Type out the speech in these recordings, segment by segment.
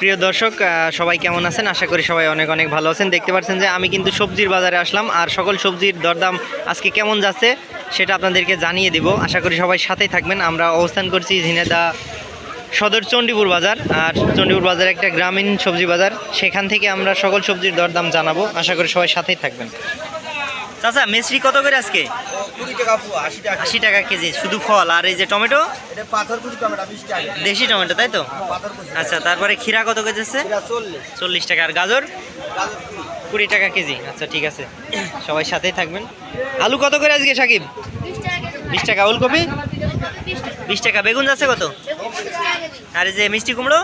প্রিয় দর্শক সবাই কেমন আছেন? আশা করি সবাই অনেক অনেক ভালো আছেন। দেখতে পাচ্ছেন যে আমি কিন্তু সবজির বাজারে আসলাম আর সকল সবজির দরদাম আজকে কেমন যাচ্ছে সেটা আপনাদেরকে জানিয়ে দিব। আশা করি সবাই সাথেই থাকবেন। আমরা অবস্থান করছি ঝিনেদা সদর চণ্ডীপুর বাজার আর চণ্ডীপুর বাজার একটা গ্রামীণ সবজি বাজার। সেখান থেকে আমরা সকল সবজির দরদাম জানাব। আশা করি সবাই সাথেই থাকবেন। চাচা মেসরি কত করে আজকে? আশি টাকা। কেজি শুধু ফল আর এই যে টমেটো? দেশি টমেটো তাই তো? আচ্ছা তারপরে ক্ষীরা কত কেজি আছে? চল্লিশ। টাকা। আর গাজর। কুড়ি টাকা কেজি। আচ্ছা ঠিক আছে। সবাই সাথেই থাকবেন। আলু কত করে আজকে সাকিব? বিশ টাকা। ওলকপি? বিশ টাকা। বেগুন আছে কত? আর এই যে মিষ্টি কুমড়ো?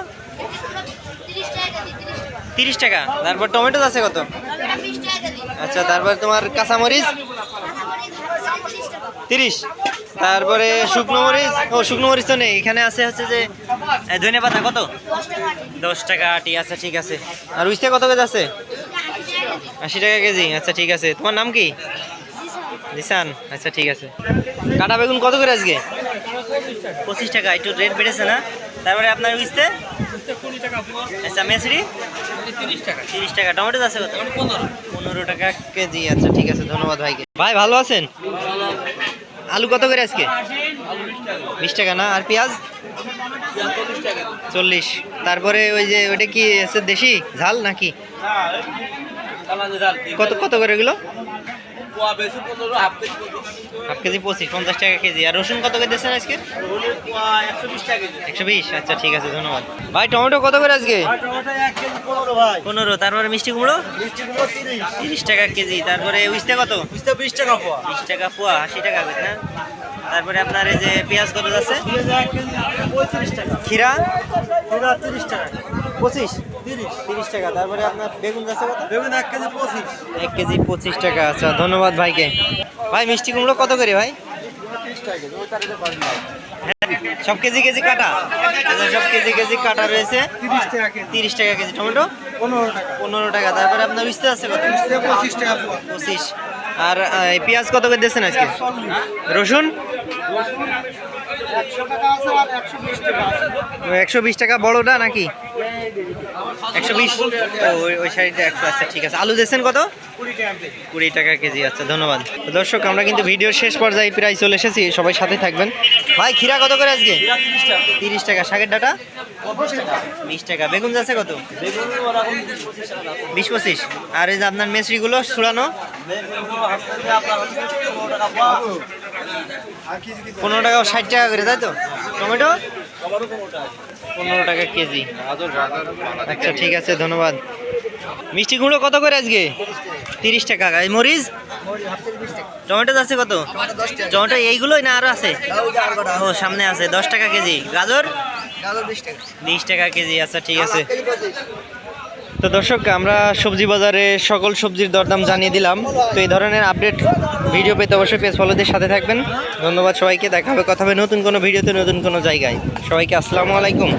তিরিশ টাকা। তারপর টমেটো আছে কত? আচ্ছা তারপর তোমার কাঁচামরিচ? তিরিশ। তারপরে শুকনো মরিচ? ও শুকনো মরিচ তো নেই। এখানে আছে হচ্ছে যে ধনে পাতা কত? দশ টাকা আটি আচ্ছা ঠিক আছে। আর উইস্তে কত কেজি আছে? আশি টাকা কেজি আচ্ছা ঠিক আছে। তোমার নাম কি? নিশান আচ্ছা ঠিক আছে। কাটা বেগুন কত করে আজকে? পঁচিশ টাকা একটু রেট বেড়েছে না? তারপরে আপনার উইস্তে আচ্ছা মেসরি? তিরিশ টাকা। টমেটো আছে কত পনেরো। টাকা কেজি আচ্ছা ঠিক আছে ধন্যবাদ ভাইকে। ভাই ভালো আছেন? আলু কত করে আজকে? বিশ টাকা না? আর পেঁয়াজ? চল্লিশ। তারপরে ওই যে ওইটা কি আছে দেশি? ঝাল নাকি? কত কত করে এগুলো? পোয়া বেশি পনেরো হাফ কেজি হাফ কেজি পঁচিশ পঞ্চাশ টাকা কেজি। আর রসুন কত করে দিচ্ছেন আজকে? একশো বিশ আচ্ছা ঠিক আছে ধন্যবাদ। ভাই টমেটো কত করে আজকে? পনেরো তারপরে মিষ্টি কুমড়ো? তিরিশ। টাকা কেজি তারপরে উইস্তে কত? বিশ টাকা পোয়া। বিশ টাকা পোয়া আশি টাকা করে না? তারপরে আপনার এই যে পেঁয়াজ কত আছে? খিরা তিরিশ টাকা। পঁচিশ? তিরিশ। টাকা তারপরে আপনার বেগুন যাচ্ছে কত? বেগুন এক কেজি পঁচিশ। এক কেজি পঁচিশ টাকা আচ্ছা ধন্যবাদ ভাইকে। ভাই মিষ্টি কুমড়ো কত করে ভাই? সব কেজি কেজি কাটা? আচ্ছা সব কেজি কেজি কাটা রয়েছে। তিরিশ টাকা কেজি। তিরিশ টাকা কেজি টমেটো? পনেরো টাকা। পনেরো টাকা তারপরে আপনার উঠতে আছে কত? পঁচিশ টাকা পঁচিশ। আর পেঁয়াজ কত করে দিচ্ছেন আজকে? রসুন? একশো বিশ টাকা বড়টা নাকি? একশো বিশ? ওই- সাইডে একশো আচ্ছা ঠিক আছে। আলু দিচ্ছেন কত? কুড়ি টাকা কেজি আচ্ছা ধন্যবাদ। দর্শক, আমরা কিন্তু শেষ পর্যায়ে প্রায় চলে এসেছি। সবাই সাথে থাকবেন। কত করে আজকে? তিরিশ টাকা। শাকের বিশ টাকা। বেগুন যাচ্ছে কত? বিশ পঁচিশ। আর যে আপনার ছুড়ানো পনেরো টাকা ষাট টাকা করে, তাই তো? টমেটো? পনেরো টাকা কেজি। আচ্ছা ঠিক আছে ধন্যবাদ। মিষ্টি কুমড়ো কত করে আজকে? তিরিশ টাকা। এই মরিচ? টমেটো আছে কত? টমেটো দশ টাকা টমেটো এইগুলোই না আরও আছে? ও সামনে আছে দশ টাকা কেজি। গাজর? গাজর বিশ টাকা কেজি আচ্ছা ঠিক আছে। তো দর্শক, আমরা সবজি বাজারে সকল সবজির দরদাম জানিয়ে দিলাম। তো এই ধরনের আপডেট ভিডিও পেতে অবশ্যই পেজ ফলোদের সাথে থাকবেন। ধন্যবাদ সবাইকে। দেখা হবে কথা হবে নতুন কোনো ভিডিওতে, নতুন কোনো জায়গায়। সবাইকে আসসালামু আলাইকুম।